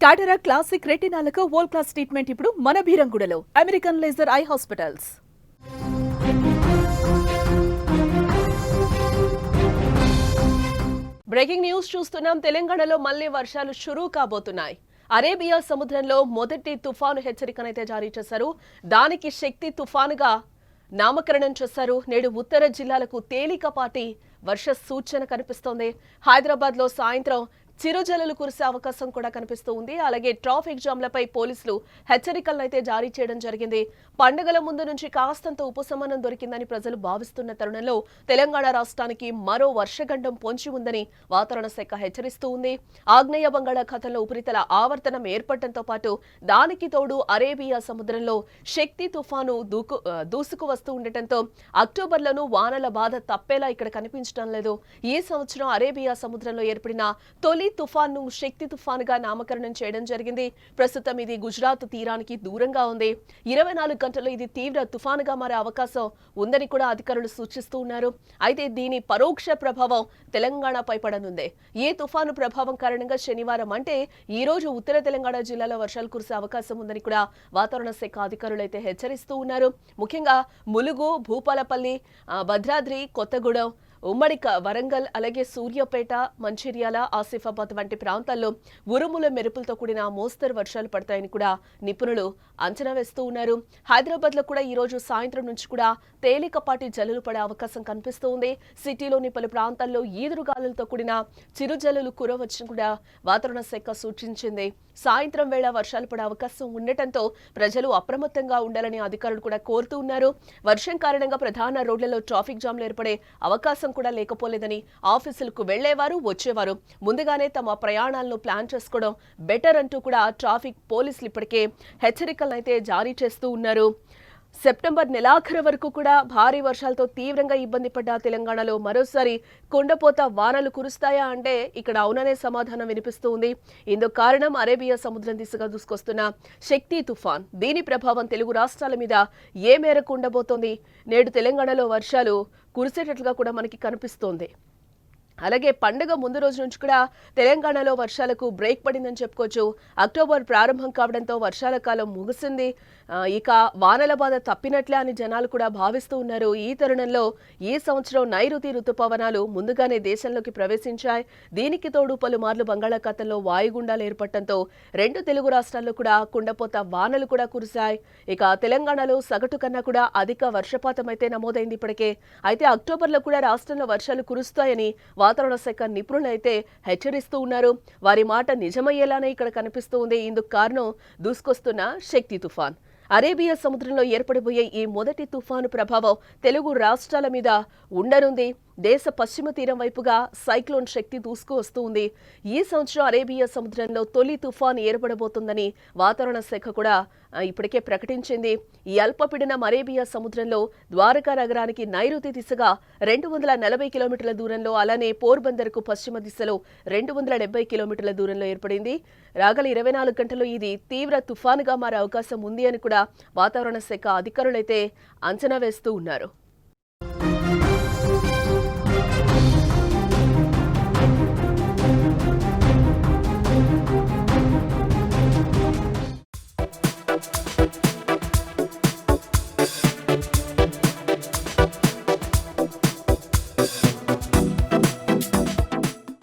టాటరా classic రెటినాలకు world class treatment ఇప్పుడు మన బీరంగుడలో American laser eye hospitals breaking news చూస్తున్నాం. తెలంగాణలో మళ్ళీ వర్షాలు షురూ కాబోతున్నాయి. అరేబియా సముద్రంలో మొదటి తుఫాను హెచ్చరికనైతే జారీ చేశారు. దానికి శక్తి తుఫానుగా నామకరణం చేశారు. నేడు ఉత్తర జిల్లాలకు తేలికపాటి వర్ష సూచన కనిపిస్తోంది. హైదరాబాద్లో సాయంత్రం చిరుజల్లులు కురిసే అవకాశం కూడా కనిపిస్తూ ఉంది. అలాగే ట్రాఫిక్ జామ్లపై పోలీసులు హెచ్చరికలను అయితే జారీ చేయడం జరిగింది. పండుగల ముందు నుంచి కాస్తంత ఉపశమనం దొరికిందని ప్రజలు భావిస్తున్న తరుణంలో తెలంగాణ రాష్ట్రానికి మరో వర్షగండం పొంచి ఉందని వాతావరణ శాఖ హెచ్చరిస్తూ ఉంది. ఆగ్నేయ బంగాళాఖాతంలో ఉపరితల ఆవర్తనం ఏర్పడటంతో పాటు దానికి తోడు అరేబియా సముద్రంలో శక్తి తుఫాను దూకు దూసుకు వస్తూ ఉండటంతో అక్టోబర్లోనూ వానల బాధ తప్పేలా ఇక్కడ కనిపించడం లేదు. ఈ సంవత్సరం అరేబియా సముద్రంలో ఏర్పడిన తొలి తుఫాన్ను శక్తి తుఫానుగా నామకరణం చేయడం జరిగింది. ప్రస్తుతం ఇది గుజరాత్ తీరానికి దూరంగా ఉంది. ఇరవై నాలుగు గంటల్లో ఇది తీవ్ర తుఫానుగా మారే అవకాశం ఉందని కూడా అధికారులు సూచిస్తూ ఉన్నారు. అయితే దీని పరోక్ష ప్రభావం తెలంగాణపై పడనుంది ఈ తుఫాను ప్రభావం కారణంగా శనివారం అంటే ఈ రోజు ఉత్తర తెలంగాణ జిల్లాలో వర్షాలు కురిసే అవకాశం ఉందని కూడా వాతావరణ శాఖ అధికారులు అయితే హెచ్చరిస్తూ ఉన్నారు. ముఖ్యంగా ములుగు భూపాలపల్లి భద్రాద్రి కొత్తగూడెం ఉమ్మడి వరంగల్ అలాగే సూర్యాపేట మంచిర్యాల ఆసిఫాబాద్ వంటి ప్రాంతాల్లో ఉరుముల మెరుపులతో కూడిన మోస్తరు వర్షాలు పడతాయని కూడా నిపుణులు అంచనా వేస్తూ ఉన్నారు. హైదరాబాద్లో కూడా ఈ రోజు సాయంత్రం నుంచి కూడా తేలికపాటి జల్లులు పడే అవకాశం కనిపిస్తూ ఉంది సిటీలోని పలు ప్రాంతాల్లో ఈదురుగాలులతో కూడిన చిరుజల్లులు కురవచ్చని కూడా వాతావరణ శాఖ సూచించింది. సాయంత్రం వేళ వర్షాలు పడే అవకాశం ఉండటంతో ప్రజలు అప్రమత్తంగా ఉండాలని అధికారులు కూడా కోరుతూ ఉన్నారు. వర్షం కారణంగా ప్రధాన రోడ్లలో ట్రాఫిక్ జామ్లు ఏర్పడే అవకాశం కూడా లేకపోలేదని ఆఫీసులకు వెళ్ళేవారు వచ్చేవారు. ముందుగానే తమ ప్రయాణాలను ప్లాన్ చేసుకోవడం బెటర్ అంటూ కూడా ట్రాఫిక్ పోలీసులు ఇప్పటికే హెచ్చరికలను అయితే జారీ చేస్తూ ఉన్నారు. సెప్టెంబర్ నెలాఖరు వరకు కూడా భారీ వర్షాలతో తీవ్రంగా ఇబ్బంది పడ్డ తెలంగాణలో మరోసారి కొండపోత వానలు కురుస్తాయా అంటే ఇక్కడ అవుననే సమాధానం వినిపిస్తూ ఉంది. ఇందుకు కారణం అరేబియా సముద్రం దిశగా దూసుకొస్తున్న శక్తి తుఫాన్. దీని ప్రభావం తెలుగు రాష్ట్రాల మీద ఏ మేరకు ఉండబోతోంది? నేడు తెలంగాణలో వర్షాలు కురిసేటట్లుగా కూడా మనకి కనిపిస్తోంది. అలాగే పండుగ ముందు రోజు నుంచి కూడా తెలంగాణలో వర్షాలకు బ్రేక్ పడిందని చెప్పుకోవచ్చు. అక్టోబర్ ప్రారంభం కావడంతో వర్షాల కాలం ముగిసింది. ఇక వానల బాధ తప్పినట్లే అని జనాలు కూడా భావిస్తూ ఉన్నారు. ఈ తరుణంలో ఈ సంవత్సరం నైరుతి రుతుపవనాలు ముందుగానే దేశంలోకి ప్రవేశించాయి. దీనికి తోడు పలుమార్లు బంగాళాఖాతంలో వాయుగుండాలు ఏర్పడటంతో రెండు తెలుగు రాష్ట్రాల్లో కూడా కుండపోత వానలు కూడా కురిశాయి. ఇక తెలంగాణలో సగటు కన్నా కూడా అధిక వర్షపాతం అయితే నమోదైంది ఇప్పటికే. అయితే అక్టోబర్లో కూడా రాష్ట్రంలో వర్షాలు కురుస్తాయని వాతావరణ శాఖ నిపుణులు అయితే హెచ్చరిస్తూ ఉన్నారు. వారి మాట నిజమయ్యేలానే ఇక్కడ కనిపిస్తూ ఉంది. ఇందుకు కారణం దూసుకొస్తున్న శక్తి తుఫాన్. అరేబియా సముద్రంలో ఏర్పడబోయే ఈ మొదటి తుఫాను ప్రభావం తెలుగు రాష్ట్రాల మీద ఉండనుంది. దేశ పశ్చిమ తీరం వైపుగా సైక్లోన్ శక్తి దూసుకువస్తూ ఉంది. ఈ సంవత్సరం అరేబియా సముద్రంలో తొలి తుఫాన్ ఏర్పడబోతుందని వాతావరణ శాఖ కూడా ఇప్పటికే ప్రకటించింది. ఈ అల్పపీడనం అరేబియా సముద్రంలో ద్వారకా నగరానికి నైరుతి దిశగా రెండు వందల నలభై కిలోమీటర్ల దూరంలో అలానే పోర్బందర్కు పశ్చిమ దిశలో రెండు వందల డెబ్బై కిలోమీటర్ల దూరంలో ఏర్పడింది. రాగల ఇరవై నాలుగు గంటల్లో ఇది తీవ్ర తుఫానుగా మారే అవకాశం ఉంది అని కూడా వాతావరణ శాఖ అధికారులైతే అంచనా వేస్తూ ఉన్నారు.